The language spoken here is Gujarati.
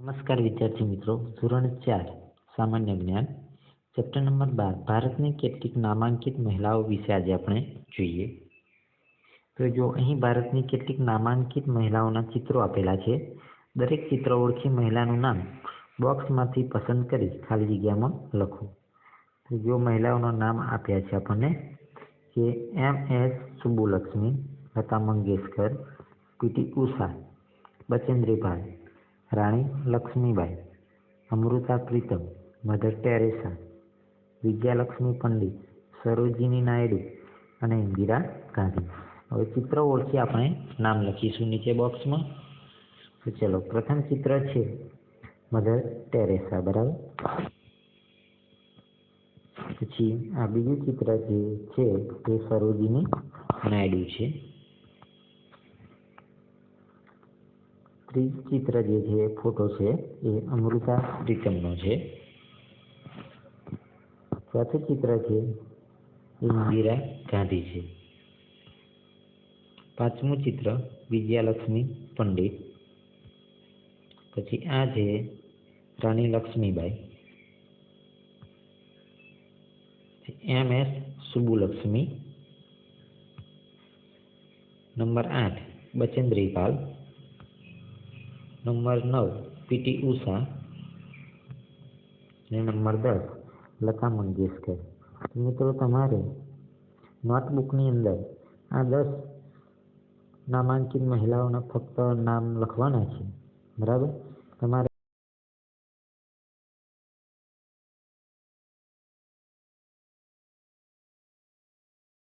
નમસ્કાર વિદ્યાર્થી મિત્રો, ધોરણ ચાર, સામાન્ય જ્ઞાન, ચેપ્ટર નંબર બાર, ભારતની કેટલીક નામાંકિત મહિલાઓ વિશે આજે આપણે જોઈએ. તો જો અહીં ભારતની કેટલીક નામાંકિત મહિલાઓના ચિત્રો આપેલા છે, દરેક ચિત્ર ઓળખી મહિલાનું નામ બોક્સમાંથી પસંદ કરી ખાલી જગ્યામાં લખો. તો જો મહિલાઓના નામ આપ્યા છે આપણને, કે M S Subbulakshmi, Lata Mangeshkar P Usha Bachendri Pal રાણી લક્ષ્મીબાઈ, અમૃતા પ્રીતમ, મધર ટેરેસા, વિદ્યાલક્ષ્મી પંડિત, સરોજિની નાયડુ અને ઇન્દિરા ગાંધી. હવે ચિત્ર ઓળખી આપણે, નામ લખીશું નીચે બોક્સમાં. તો ચલો, પ્રથમ ચિત્ર છે મધર ટેરેસા, બરાબર? પછી આ બીજું ચિત્ર જે છે, તે સરોજિની નાયડુ છે. ત્રીજું ચિત્ર જે છે ફોટો છે એ અમૃતા પ્રીતમનો છે ચોથું ચિત્ર છે એ ઇન્દિરા ગાંધી છે પાંચમું ચિત્ર વિજયાલક્ષ્મી પંડિત પછી આ છે રાણી લક્ષ્મીબાઈ. એમ એસ સુબ્બુલક્ષ્મી. નંબર આઠ, બચેન્દ્રીપાલ. નંબર નવ પીટી ઉષા. અને નંબર દસ, લતા મંગેશકર. મિત્રો તમારે નોટબુકની અંદર આ દસ નામાંકિત મહિલાઓના ફક્ત નામ લખવાના છે. બરાબર? તમારે